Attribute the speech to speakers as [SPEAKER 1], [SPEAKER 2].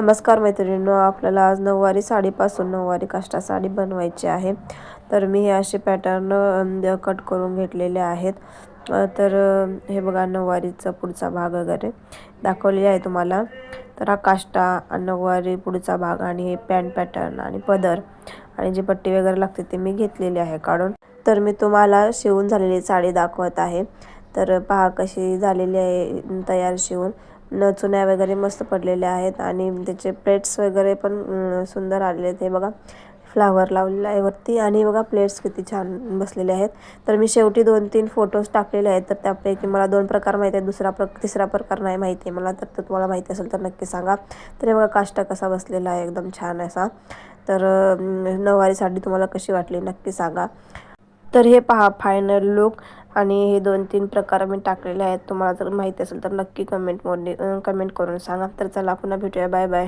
[SPEAKER 1] नमस्कार मैत्रिणींनो आपल्याला आज नऊवारी साडीपासून नऊवारी काष्टा साडी बनवायची आहे. तर मी हे असे पॅटर्न कट करून घेतलेले आहेत. तर हे बघा नऊवारीचा पुढचा भाग वगैरे दाखवलेला आहे तुम्हाला. तर हा काष्टा नऊवारी पुढचा भाग आणि हे पॅन्ट पॅटर्न आणि पदर आणि जी पट्टी वगैरे लागते ते मी घेतलेली आहे काढून. तर मी तुम्हाला शिवून झालेली साडी दाखवत आहे. तर पहा कशी झालेली आहे तयार शिवून. न चुन्या वगैरे मस्त पडलेल्या आहेत आणि त्याचे प्लेट्स वगैरे पण सुंदर आलेले आहेत. हे बघा फ्लावर लावलेला आहे वरती आणि बघा प्लेट्स किती छान बसलेले आहेत. तर मी शेवटी दोन तीन फोटोज टाकलेले आहेत तर त्यापैकी मला दोन प्रकार माहिती आहेत दुसरा प्र तिसरा प्रकार नाही माहिती आहे मला तर तुम्हाला माहिती असेल तर नक्की सांगा. तर हे बघा काष्टा कसा बसलेला आहे एकदम छान असा. तर अं, नऊवारी साडी तुम्हाला कशी वाटली नक्की सांगा. तर हे पहा फायनल लुक आणि हे दोन तीन प्रकार मी टाकलेले आहेत. तुम्हाला जर माहिती असेल तर नक्की कमेंट मोडने कमेंट करून सांगा. तर चला पुन्हा भेटूया. Bye bye